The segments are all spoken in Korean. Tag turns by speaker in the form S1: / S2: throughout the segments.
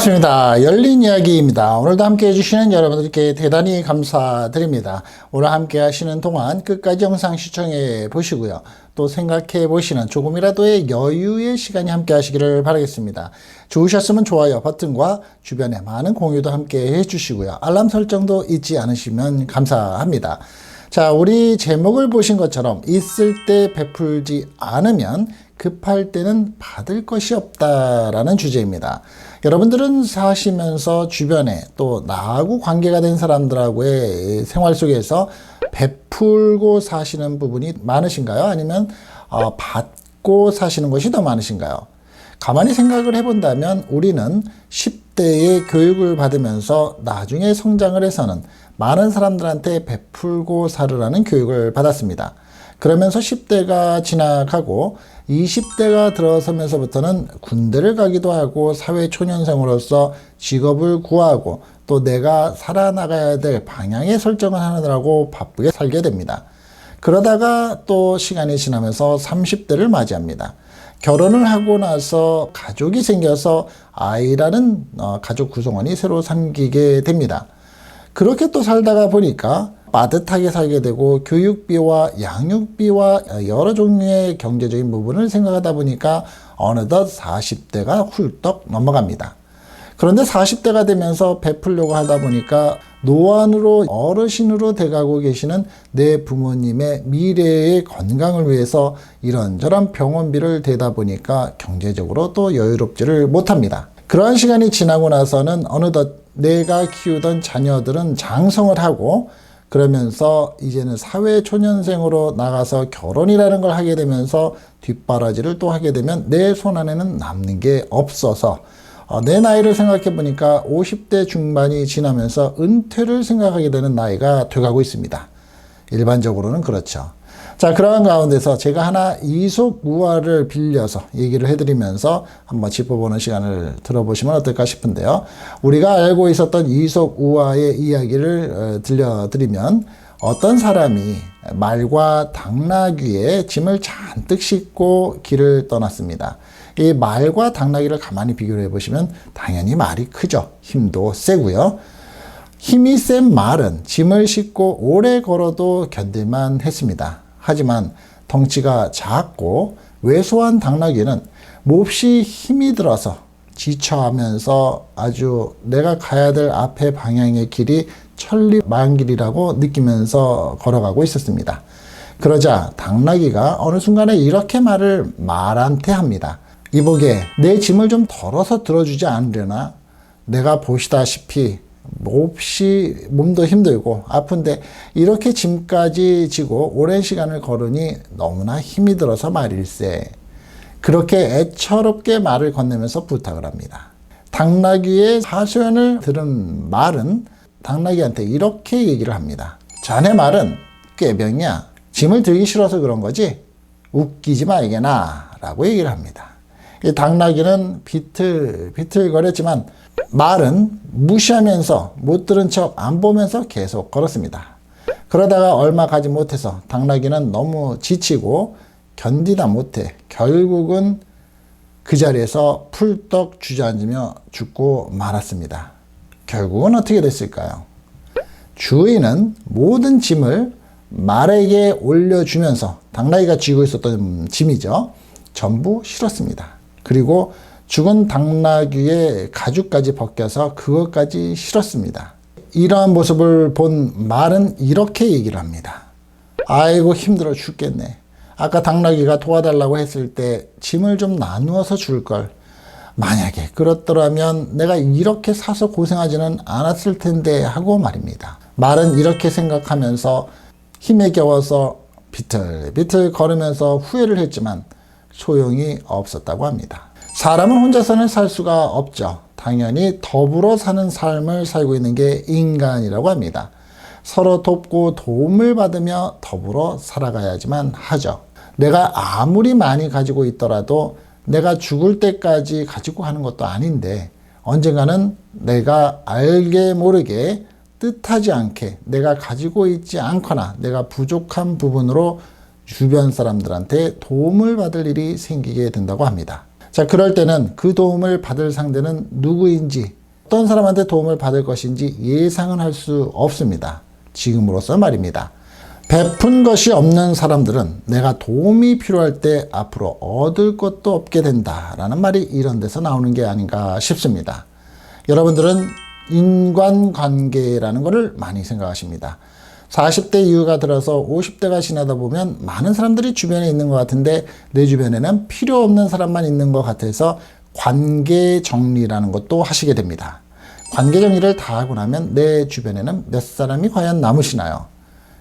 S1: 반갑습니다. 열린 이야기입니다. 오늘도 함께 해주시는 여러분들께 대단히 감사드립니다. 오늘 함께 하시는 동안 끝까지 영상 시청해 보시고요. 또 생각해 보시는 조금이라도의 여유의 시간이 함께 하시기를 바라겠습니다. 좋으셨으면 좋아요 버튼과 주변에 많은 공유도 함께 해주시고요. 알람 설정도 잊지 않으시면 감사합니다. 자, 우리 제목을 보신 것처럼 있을 때 베풀지 않으면 급할 때는 받을 것이 없다라는 주제입니다. 여러분들은 사시면서 주변에 또 나하고 관계가 된 사람들하고의 생활 속에서 베풀고 사시는 부분이 많으신가요? 아니면 어, 받고 사시는 것이 더 많으신가요? 가만히 생각을 해본다면 우리는 10대의 교육을 받으면서 나중에 성장을 해서는 많은 사람들한테 베풀고 살으라는 교육을 받았습니다. 그러면서 10대가 지나가고 20대가 들어서면서부터는 군대를 가기도 하고 사회 초년생으로서 직업을 구하고 또 내가 살아나가야 될 방향의 설정을 하느라고 바쁘게 살게 됩니다. 그러다가 또 시간이 지나면서 30대를 맞이합니다. 결혼을 하고 나서 가족이 생겨서 아이라는 어, 가족 구성원이 새로 생기게 됩니다. 그렇게 또 살다가 보니까 빠듯하게 살게 되고 교육비와 양육비와 여러 종류의 경제적인 부분을 생각하다 보니까 어느덧 40대가 훌떡 넘어갑니다. 그런데 40대가 되면서 베풀려고 하다 보니까 노안으로 어르신으로 돼가고 계시는 내 부모님의 미래의 건강을 위해서 이런저런 병원비를 대다 보니까 경제적으로 또 여유롭지를 못합니다. 그러한 시간이 지나고 나서는 어느덧 내가 키우던 자녀들은 장성을 하고 그러면서 이제는 사회 초년생으로 나가서 결혼이라는 걸 하게 되면서 뒷바라지를 또 하게 되면 내 손 안에는 남는 게 없어서 어, 내 나이를 생각해 보니까 50대 중반이 지나면서 은퇴를 생각하게 되는 나이가 돼가고 있습니다. 일반적으로는 그렇죠. 자, 그러한 가운데서 제가 하나 이솝 우화를 빌려서 얘기를 해드리면서 한번 짚어보는 시간을 들어보시면 어떨까 싶은데요. 우리가 알고 있었던 이솝 우화의 이야기를 어, 들려드리면 어떤 사람이 말과 당나귀에 짐을 잔뜩 싣고 길을 떠났습니다. 이 말과 당나귀를 가만히 비교해 보시면 당연히 말이 크죠. 힘도 세고요. 힘이 센 말은 짐을 싣고 오래 걸어도 견딜만 했습니다. 하지만 덩치가 작고 왜소한 당나귀는 몹시 힘이 들어서 지쳐하면서 아주 내가 가야 될 앞의 방향의 길이 천리만길이라고 느끼면서 걸어가고 있었습니다. 그러자 당나귀가 어느 순간에 이렇게 말을 말한테 합니다. 이보게 내 짐을 좀 덜어서 들어주지 않으려나? 내가 보시다시피 몹시 몸도 힘들고 아픈데 이렇게 짐까지 지고 오랜 시간을 걸으니 너무나 힘이 들어서 말일세. 그렇게 애처롭게 말을 건네면서 부탁을 합니다. 당나귀의 하소연을 들은 말은 당나귀한테 이렇게 얘기를 합니다. 자네 말은 꾀병이야. 짐을 들기 싫어서 그런 거지? 웃기지 말게나. 라고 얘기를 합니다. 이 당나귀는 비틀, 비틀거렸지만 말은 무시하면서 못 들은 척 안 보면서 계속 걸었습니다. 그러다가 얼마 가지 못해서 당나귀는 너무 지치고 견디다 못해 결국은 그 자리에서 풀떡 주저앉으며 죽고 말았습니다. 결국은 어떻게 됐을까요? 주인은 모든 짐을 말에게 올려주면서 당나귀가 쥐고 있었던 짐이죠. 전부 실었습니다. 그리고 죽은 당나귀의 가죽까지 벗겨서 그것까지 실었습니다. 이러한 모습을 본 말은 이렇게 얘기를 합니다. 아이고 힘들어 죽겠네. 아까 당나귀가 도와달라고 했을 때 짐을 좀 나누어서 줄 걸. 만약에 그렇더라면 내가 이렇게 사서 고생하지는 않았을 텐데 하고 말입니다. 말은 이렇게 생각하면서 힘에 겨워서 비틀비틀 걸으면서 후회를 했지만 소용이 없었다고 합니다. 사람은 혼자서는 살 수가 없죠. 당연히 더불어 사는 삶을 살고 있는 게 인간이라고 합니다. 서로 돕고 도움을 받으며 더불어 살아가야지만 하죠. 내가 아무리 많이 가지고 있더라도 내가 죽을 때까지 가지고 하는 것도 아닌데 언젠가는 내가 알게 모르게 뜻하지 않게 내가 가지고 있지 않거나 내가 부족한 부분으로 주변 사람들한테 도움을 받을 일이 생기게 된다고 합니다. 자, 그럴 때는 그 도움을 받을 상대는 누구인지, 어떤 사람한테 도움을 받을 것인지 예상은 할 수 없습니다. 지금으로서 말입니다. 베푼 것이 없는 사람들은 내가 도움이 필요할 때 앞으로 얻을 것도 없게 된다라는 말이 이런 데서 나오는 게 아닌가 싶습니다. 여러분들은 인간관계라는 것을 많이 생각하십니다. 40대 이후가 들어서 50대가 지나다 보면 많은 사람들이 주변에 있는 것 같은데 내 주변에는 필요 없는 사람만 있는 것 같아서 관계 정리라는 것도 하시게 됩니다. 관계 정리를 다 하고 나면 내 주변에는 몇 사람이 과연 남으시나요?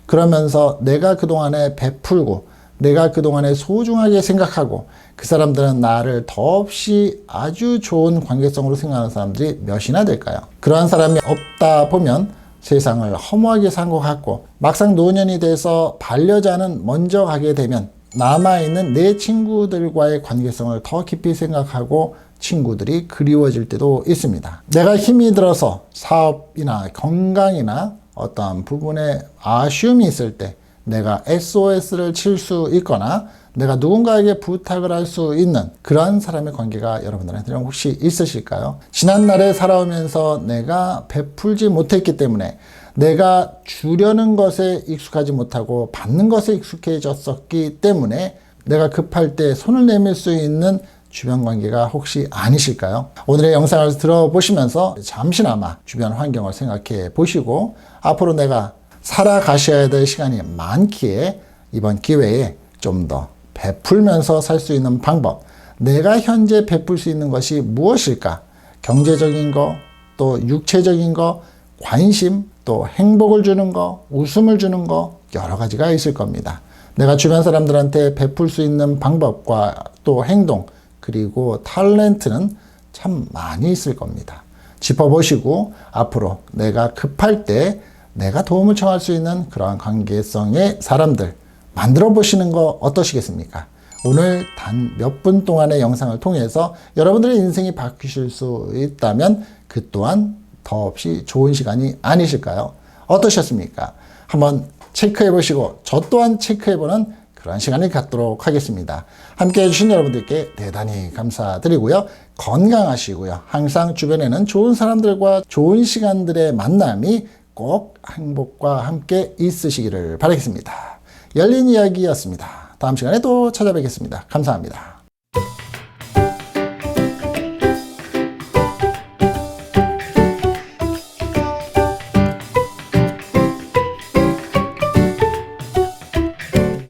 S1: 그러면서 내가 그동안에 베풀고 내가 그동안에 소중하게 생각하고 그 사람들은 나를 더없이 아주 좋은 관계성으로 생각하는 사람들이 몇이나 될까요? 그러한 사람이 없다 보면 세상을 허무하게 산 것 같고 막상 노년이 돼서 반려자는 먼저 가게 되면 남아있는 내 친구들과의 관계성을 더 깊이 생각하고 친구들이 그리워질 때도 있습니다. 내가 힘이 들어서 사업이나 건강이나 어떠한 부분에 아쉬움이 있을 때 내가 SOS를 칠 수 있거나 내가 누군가에게 부탁을 할 수 있는 그러한 사람의 관계가 여러분들한테는 혹시 있으실까요? 지난날에 살아오면서 내가 베풀지 못했기 때문에 내가 주려는 것에 익숙하지 못하고 받는 것에 익숙해졌었기 때문에 내가 급할 때 손을 내밀 수 있는 주변 관계가 혹시 아니실까요? 오늘의 영상을 들어보시면서 잠시나마 주변 환경을 생각해 보시고 앞으로 내가 살아가셔야 될 시간이 많기에 이번 기회에 좀 더 베풀면서 살 수 있는 방법, 내가 현재 베풀 수 있는 것이 무엇일까? 경제적인 거, 또 육체적인 거, 관심, 또 행복을 주는 거, 웃음을 주는 거, 여러 가지가 있을 겁니다. 내가 주변 사람들한테 베풀 수 있는 방법과 또 행동, 그리고 탤런트는 참 많이 있을 겁니다. 짚어보시고 앞으로 내가 급할 때 내가 도움을 청할 수 있는 그러한 관계성의 사람들 만들어 보시는 거 어떠시겠습니까? 오늘 단 몇 분 동안의 영상을 통해서 여러분들의 인생이 바뀌실 수 있다면 그 또한 더없이 좋은 시간이 아니실까요? 어떠셨습니까? 한번 체크해 보시고 저 또한 체크해 보는 그런 시간을 갖도록 하겠습니다. 함께 해주신 여러분들께 대단히 감사드리고요. 건강하시고요. 항상 주변에는 좋은 사람들과 좋은 시간들의 만남이 꼭 행복과 함께 있으시기를 바라겠습니다. 열린 이야기였습니다. 다음 시간에 또 찾아뵙겠습니다. 감사합니다.